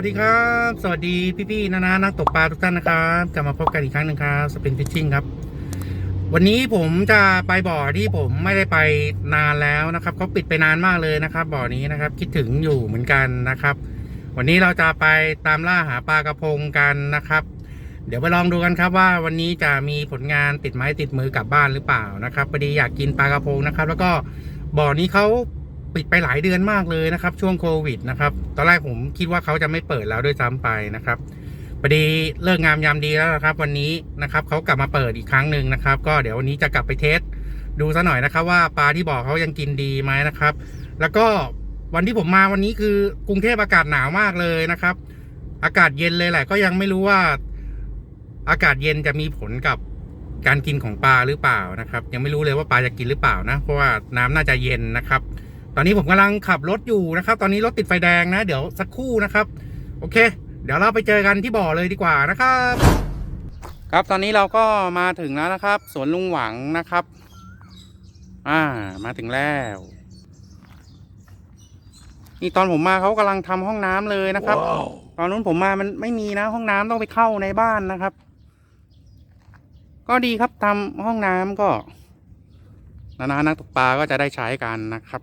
วัสดีครับ สวัสดีพี่ๆนานานักตกปลาทุกท่านนะครับกลับมาพบกันอีกครั้งหนึ่งครับสปินฟิชชิ่งครับ วันนี้ผมจะไปบ่อที่ผมไม่ได้ไปนานแล้วนะครับเขาปิดไปนานมากเลยนะครับ บ่อนี้นะครับ คิดถึงอยู่เหมือนกันนะครับ วันนี้เราจะไปตามล่าหาปลากระพงกันนะครับ เดี๋ยวไปลองดูกันครับว่าวันนี้จะมีผลงานติดไม้ติดมือกลับบ้านหรือเปล่านะครับพอดีอยากกินปลากระพงนะครับ แล้วก็บ่อนี้เขา ปิดไปหลายเดือนมากเลยนะครับ ช่วงโควิดนะครับ ตอนแรกผมคิดว่าเขาจะไม่เปิดแล้วด้วยซ้ำไปนะครับพอดีเลิกงามยามดีแล้วนะครับ วันนี้นะครับเขากลับมาเปิดอีกครั้งหนึ่งนะครับ ก็เดี๋ยววันนี้จะกลับไปเทสดูซะหน่อยนะครับ ว่าปลาที่บ่อเขายังกินดีไหมนะครับ แล้วก็วันที่ผมมาวันนี้คือกรุงเทพอากาศหนาวมากเลยนะครับ อากาศเย็นเลยแหละก็ยังไม่รู้ว่าอากาศเย็นจะมีผลกับการกินของปลาหรือเปล่านะครับ ยังไม่รู้เลยว่าปลาจะกินหรือเปล่านะ เพราะว่าน้ำน่าจะเย็นนะครับ ตอนนี้ผมกำลังขับรถอยู่นะครับ ตอนนี้รถติดไฟแดงนะ เดี๋ยวสักครู่นะครับ โอเค เดี๋ยวเราไปเจอกันที่บ่อเลยดีกว่านะครับ ครับตอนนี้เราก็มาถึงแล้วนะครับ สวนลุงหวังนะครับ อ่า มาถึงแล้วนี่ตอนผมมาเขากำลังทำห้องน้ำเลยนะครับตอนนู้นผมมามันไม่มีนะ ห้องน้ำต้องไปเข้าในบ้านนะครับ ก็ดีครับทำห้องน้ำก็นานานักตกปลาก็จะได้ใช้กันนะครับ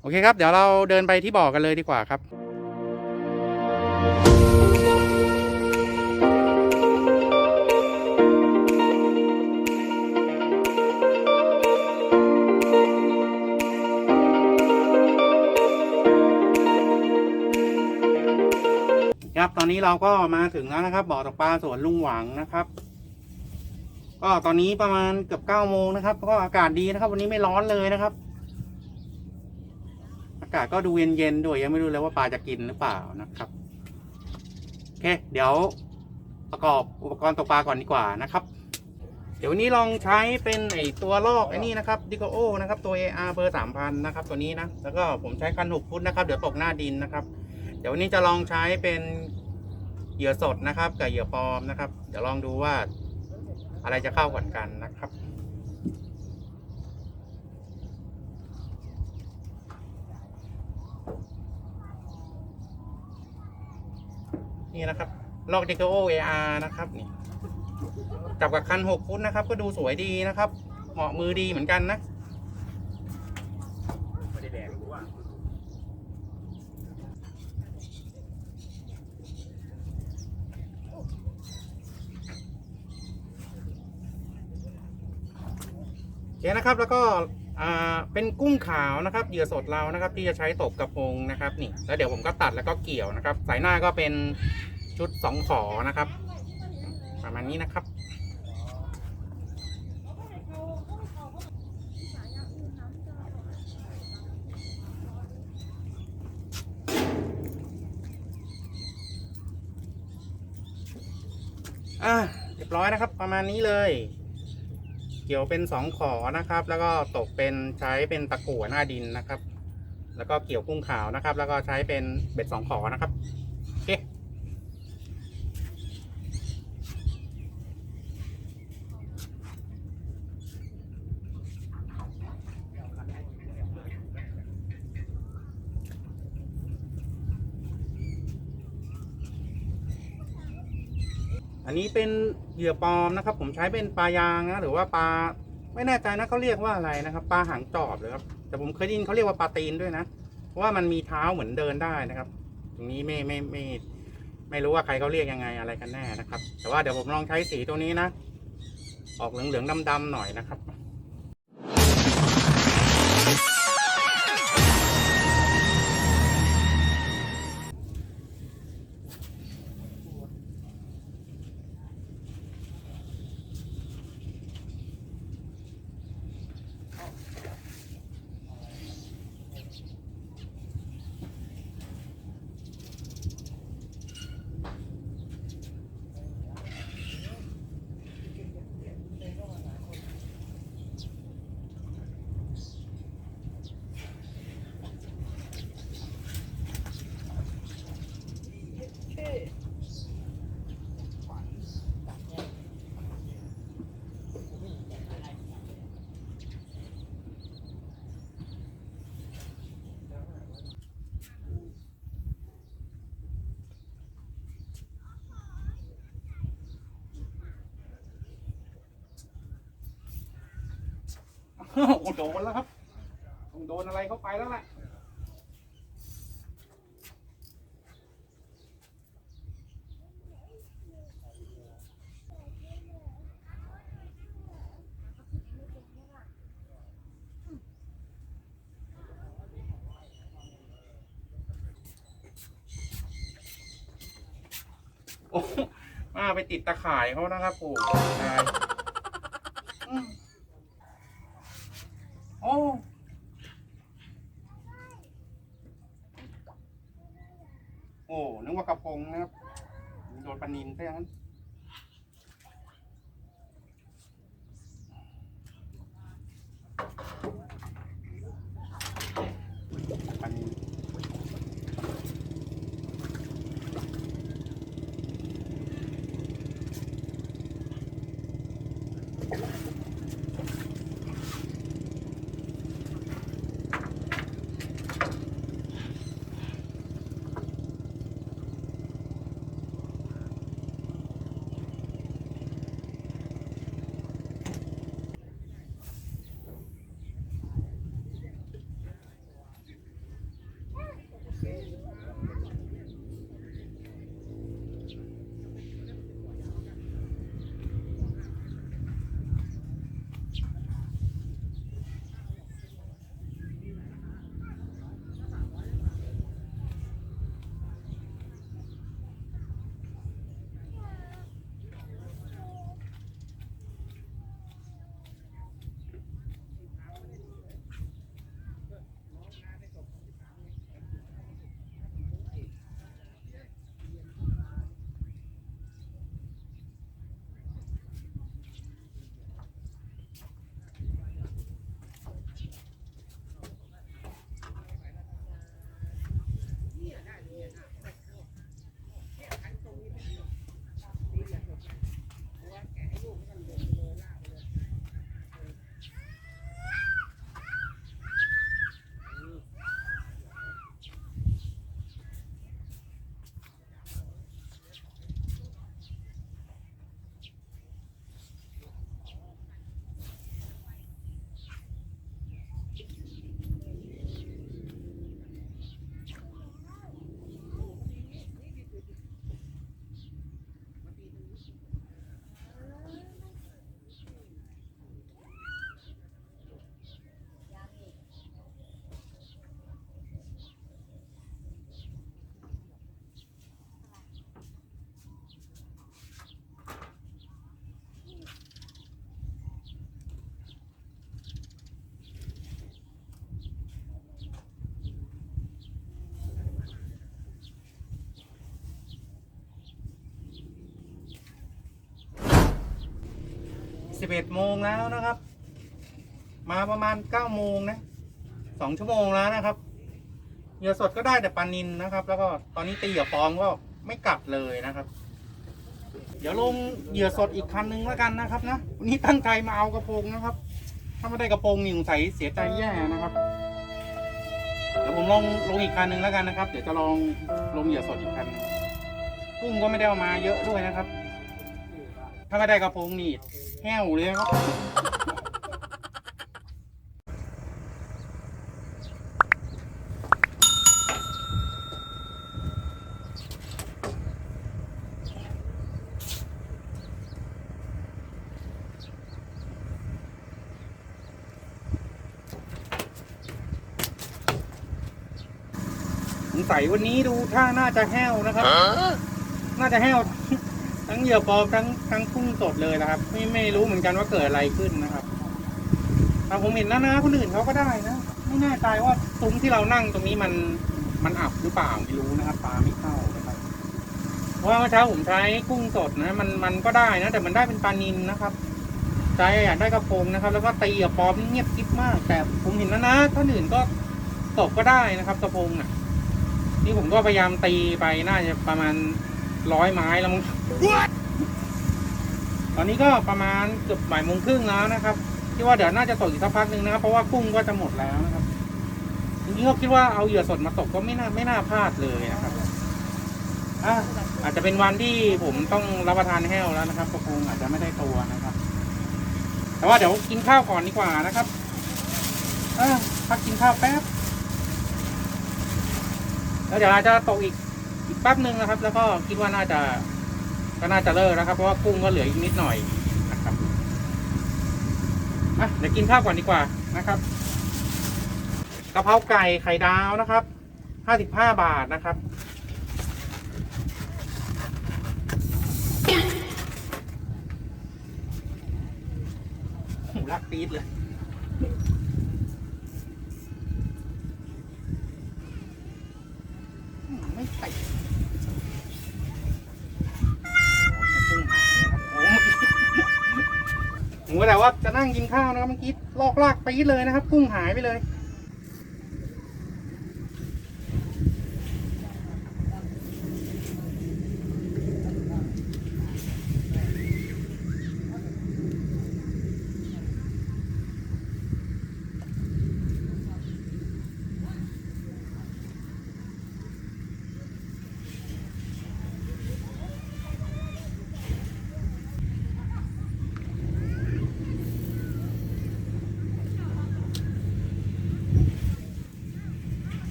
โอเคครับ เดี๋ยวเราเดินไปที่บ่อกันเลยดีกว่าครับครับตอนนี้เราก็มาถึงแล้วนะครับบ่อตกปลาสวนลุงหวังนะครับ ก็ตอนนี้ประมาณเกือบเก้าโมงนะครับ ก็อากาศดีนะครับ วันนี้ไม่ร้อนเลยนะครับากาศก็ดูเย็นๆด้วยยังไม่รู้เลยว่าปลาจะกินหรือเปล่านะครับโอเคเดี๋ยวประกอบอุปกรณ์ตกปลาก่อนดีกว่านะครับ เดี๋ยววันนี้ลองใช้เป็นไอตัวลอกไอ้นี่นะครับดิโกโอนะครับตัว AR เบอร์สามพันนะครับตัวนี้นะแล้วก็ผมใช้คันหกฟุตนะครับเดี๋ยวตกหน้าดินนะครับ เดี๋ยววันนี้จะลองใช้เป็นเหยื่อสดนะครับ กับเหยื่อปลอมนะครับ เดี๋ยวลองดูว่าอะไรจะเข้าก่อนกันนะครับ นี่นะครับลอกเดโกโอเออาร์นะครับนี่จับกับคันหกฟุตนะครับ ก็ดูสวยดีนะครับ เหมาะมือดีเหมือนกันนะโอเคนะครับแล้วก็ เป็นกุ้งขาวนะครับเหยื่อสดเรานะครับที่จะใช้ตกกระพงนะครับนี่แล้วเดี๋ยวผมก็ตัดแล้วก็เกี่ยวนะครับ สายหน้าก็เป็นชุดสองขอนะครับ ประมาณนี้นะครับอะเรียบร้อยนะครับ ประมาณนี้เลย เกี่ยวเป็นสองขอนะครับ แล้วก็ตกเป็นใช้เป็นตะกั่วหน้าดินนะครับ แล้วก็เกี่ยวกุ้งขาวนะครับ แล้วก็ใช้เป็นเบ็ดสองขอนะครับ อันนี้เป็นเหยื่อปลอมนะครับ ผมใช้เป็นปลายางนะหรือว่าปลาไม่แน่ใจนะเขาเรียกว่าอะไรนะครับ ปลาหางจอบเลยครับแต่ผมเคยได้ยินเขาเรียกว่าปลาตีนด้วยนะเพราะว่ามันมีเท้าเหมือนเดินได้นะครับ ตรงนี้ไม่ไม่ไม่ไม่รู้ว่าใครเขาเรียกยังไงอะไรกันแน่นะครับ แต่ว่าเดี๋ยวผมลองใช้สีตัวนี้นะ ออกเหลืองๆดำๆหน่อยนะครับ โอ้โดนแล้วครับต้องโดนอะไรเข้าไปแล้วแหละโอ้มาไปติดตะข่ายเขานะครับโ สิบเอ็ดโมงแล้วนะครับ มาประมาณเก้าโมงนะสองชั่วโมงแล้วนะครับเหยื่อสดก็ได้แต่ปลานินนะครับ แล้วก็ตอนนี้ตีเหยื่อฟองก็ไม่กัดเลยนะครับ เดี๋ยวลงเหยื่อสดอีกคันนึงแล้วกันนะครับนะวันนี้ตั้งใจมาเอากระโปรงนะครับ ถ้าไม่ได้กระโปรงนี่สงสัยเสียใจแย่นะครับเดี๋ยวผมลงลงอีกคันนึงแล้วกันนะครับ เดี๋ยวจะลองลงเหยื่อสดอีกคันกุ้งก็ไม่ได้เอามาเยอะด้วยนะครับ ถ้าไม่ได้กระโปรงนี่ แห้วเลยครับ สงสัยวันนี้ดูท่าน่าจะแห้วนะครับ น่าจะแห้ว ทั้งเหยื่อปลอมทั้งทั้งกุ้งสดเลยนะครับ ไม่ไม่รู้เหมือนกันว่าเกิดอะไรขึ้นนะครับแต่ผมเห็นนะนะคนอื่นเขาก็ได้นะไม่แน่ใจว่าซุ้มที่เรานั่งตรงนี้มันมันอับหรือเปล่าไม่รู้นะครับปลาไม่เข้านะครับเพราะว่าเมื่อเช้าผมใช้กุ้งสดนะมันมันก็ได้นะ แต่มันได้เป็นปลานินนะครับใจอยากได้กระพงนะครับ แล้วก็ตีกับปลอมนี่เงียบกิ๊บมาก แต่ผมเห็นนะนะท่านอื่นก็ตกก็ได้นะครับ กระพงน่ะ นี่ผมก็พยายามตีไปน่าจะประมาณ ร้อยไม้แล้วมั้งตอนนี้ก็ประมาณเกือบบ่ายโมงครึ่งแล้วนะครับที่ว่าเดี๋ยวน่าจะตกอีกสักพักหนึ่งนะครับ เพราะว่ากุ้งก็จะหมดแล้วนะครับจริงๆก็คิดว่าเอาเหยื่อสดมาตกก็ไม่น่าไม่น่าพลาดเลยนะครับอะอาจจะเป็นวันที่ผมต้องรับประทานแห้วแล้วนะครับกระพงอาจจะไม่ได้ตัวนะครับ แต่ว่าเดี๋ยวกินข้าวก่อนดีกว่านะครับอะพักกินข้าวแป๊บแล้วเดี๋ยวอาจจะตกอีก อีกแป๊บหนึ่งนะครับ แล้วก็คิดว่าน่าจะก็น่าจะเลิกนะครับ เพราะว่ากุ้งก็เหลืออีกนิดหน่อยนะครับอะเดี๋ยวกินข้าวก่อนดีกว่านะครับกะเพราไก่ไข่ดาวนะครับห้าสิบห้าบาทนะครับหูรักปี๊ดเลย นั่งกินข้าวนะครับเมื่อกี้ลอกลากปี๊ดเลยนะครับ กุ้งหายไปเลย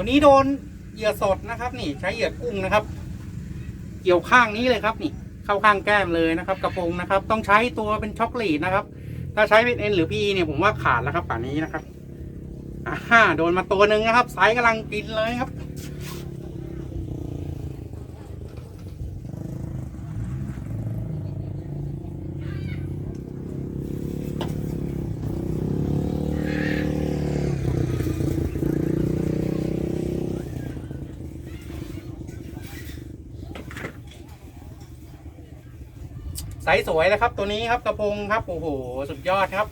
ตัวนี้โดนเหยื่อสดนะครับ นี่ใช้เหยื่อกุ้งนะครับ เกี่ยวข้างนี้เลยครับ นี่ เข้าข้างแก้มเลยนะครับ กระโปรงนะครับ ต้องใช้ตัวเป็นช็อกลีดนะครับ ถ้าใช้เป็นเอ็นหรือพีเนี่ยผมว่าขาดแล้วครับป่านนี้นะครับอ่าฮ่าโดนมาตัวหนึ่งนะครับไซส์กำลังกินเลยครับ ไซส์สวยนะครับ ตัวนี้ครับกระพงครับโอ้โหสุดยอดครับ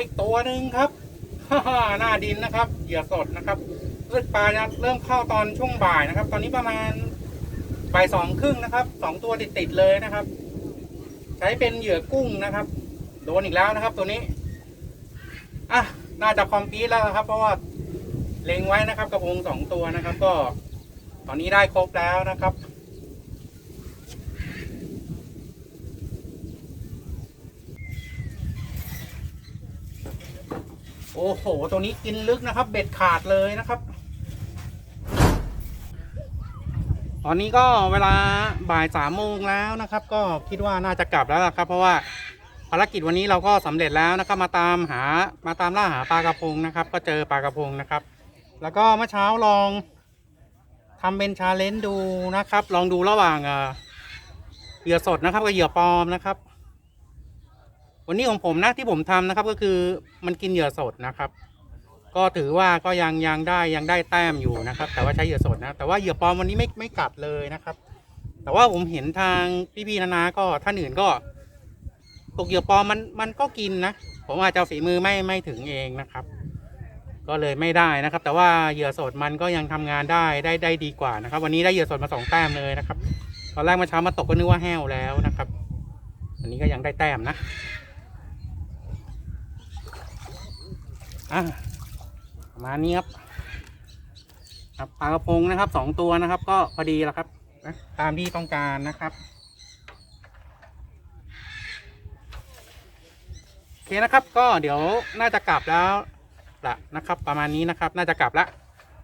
อีกตัวหนึ่งครับหน้าดินนะครับเหยื่อสดนะครับรู้สึกปลาจะเริ่มเข้าตอนช่วงบ่ายนะครับ ตอนนี้ประมาณบ่ายสองครึ่งนะครับสองตัวติดๆเลยนะครับ ใช้เป็นเหยื่อกุ้งนะครับโดนอีกแล้วนะครับ ตัวนี้อะน่าจะคอมพีทแล้วครับ เพราะว่าเล็งไว้นะครับกระพงสองตัวนะครับ ก็ ตอนนี้ได้ครบแล้วนะครับ โอ้โห ตัวนี้กินลึกนะครับ เบ็ดขาดเลยนะครับ ตอนนี้ก็เวลาบ่ายสามโมงแล้วนะครับ ก็คิดว่าน่าจะกลับแล้วล่ะครับ เพราะว่าภารกิจวันนี้เราก็สำเร็จแล้วนะครับ มาตามหามาตามล่าหาปลากระพงนะครับ ก็เจอปลากระพงนะครับ แล้วก็เมื่อเช้าลองทำเป็นชาเลนจ์ดูนะครับ ลองดูระหว่างเหยื่อสดนะครับกับเหยื่อปลอมนะครับ วันนี้ของผมนะที่ผมทำนะครับก็คือมันกินเหยื่อสดนะครับ ก็ถือว่าก็ยังยังได้ยังได้แต้มอยู่นะครับ แต่ว่าใช้เหยื่อสดนะแต่ว่าเหยื่อปลอมวันนี้ไม่ไม่กัดเลยนะครับ แต่ว่าผมเห็นทางพี่ๆนานาก็ท่านอื่นก็ตกเหยื่อปลอมมันมันก็กินนะผมอาจจะฝีมือไม่ไม่ถึงเองนะครับ ก็เลยไม่ได้นะครับ แต่ว่าเหยื่อสดมันก็ยังทำงานได้ได้ได้ดีกว่านะครับ วันนี้ได้เหยื่อสดมาสองแต้มเลยนะครับตอนแรกเมื่อเช้ามาตกก็นึกว่าแห้วแล้วนะครับ อันนี้ก็ยังได้แต้มนะ อะประมาณนี้ครับครับปลากระพงนะครับสองตัวนะครับ ก็พอดีแล้วครับนะตามที่ต้องการนะครับโอเคนะครับก็เดี๋ยวน่าจะกลับแล้วละนะครับ ประมาณนี้นะครับ น่าจะกลับละ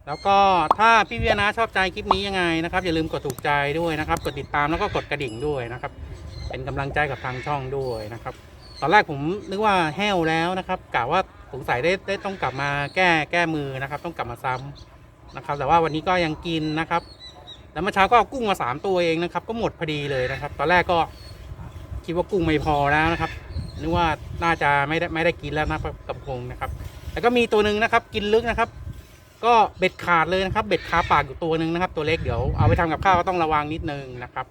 แล้วก็ถ้าพี่เวียนะชอบใจคลิปนี้ยังไงนะครับ อย่าลืมกดถูกใจด้วยนะครับ กดติดตามแล้วก็กดกระดิ่งด้วยนะครับ เป็นกำลังใจกับทางช่องด้วยนะครับ ตอนแรกผมนึกว่าแห้วแล้วนะครับกะว่า สงสัยได้ได้ต้องกลับมาแก้แก้มือนะครับ ต้องกลับมาซ้ำนะครับ แต่ว่าวันนี้ก็ยังกินนะครับ แล้วเมื่อเช้าก็เอากุ้งมาสามตัวเองนะครับ ก็หมดพอดีเลยนะครับ ตอนแรกก็คิดว่ากุ้งไม่พอแล้วนะครับนึกว่าน่าจะไม่ได้ไม่ได้กินแล้วนะกับพงนะครับ แล้วก็มีตัวหนึ่งนะครับ กินลึกนะครับ ก็เบ็ดขาดเลยนะครับ เบ็ดคาปากอยู่ตัวหนึ่งนะครับ ตัวเล็กเดี๋ยวเอาไปทำกับข้าวก็ต้องระวังนิดนึงนะครับ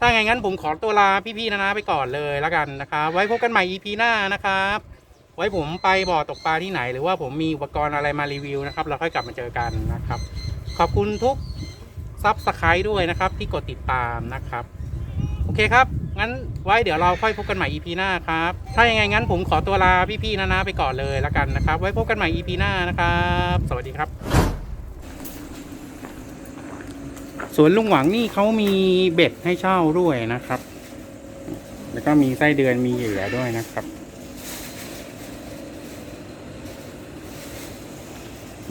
ถ้าไงงั้นผมขอตัวลาพี่ๆนะนะไปก่อนเลยแล้วกันนะครับ ไว้พบกันใหม่ EP หน้านะครับ ไว้ผมไปบ่อตกปลาที่ไหน หรือว่าผมมีอุปกรณ์อะไรมารีวิวนะครับ เราค่อยกลับมาเจอกันนะครับ ขอบคุณทุกซับสไครต์ด้วยนะครับ ที่กดติดตามนะครับ โอเคครับ งั้นไว้เดี๋ยวเราค่อยพบกันใหม่ EP หน้าครับ ถ้าอยังไงงั้นผมขอตัวลาพี่ๆนะนะไปก่อนเลยแล้วกันนะครับ ไว้พบกันใหม่ EP หน้านะครับ สวัสดีครับ สวนลุงหวังนี่เขามีเบ็ดให้เช่าด้วยนะครับ แล้วก็มีไส้เดือนมีเหยื่อด้วยนะครับ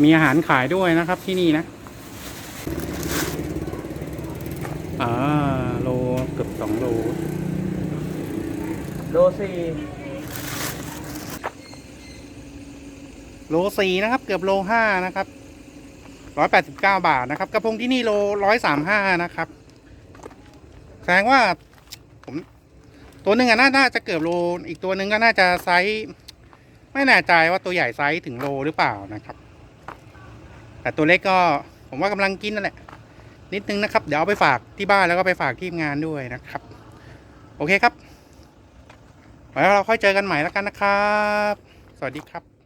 มีอาหารขายด้วยนะครับที่นี่นะอ่าโลเกือบสองโล โลสี่โลสี่นะครับ เกือบโลห้านะครับร้อยแปดสิบเก้าบาทนะครับกระพงที่นี่โลร้อยสามห้านะครับแสดงว่าผมตัวหนึ่งอะน่าน่าจะเกือบโล อีกตัวหนึ่งก็น่าจะไซส์ไม่แน่ใจว่าตัวใหญ่ไซส์ถึงโลหรือเปล่านะครับ แต่ตัวเล็กก็ผมว่ากำลังกินนั่นแหละ นิดนึงนะครับ เดี๋ยวเอาไปฝากที่บ้านแล้วก็ไปฝากทีมงานด้วยนะครับ โอเคครับไว้เราค่อยเจอกันใหม่แล้วกันนะครับ สวัสดีครับ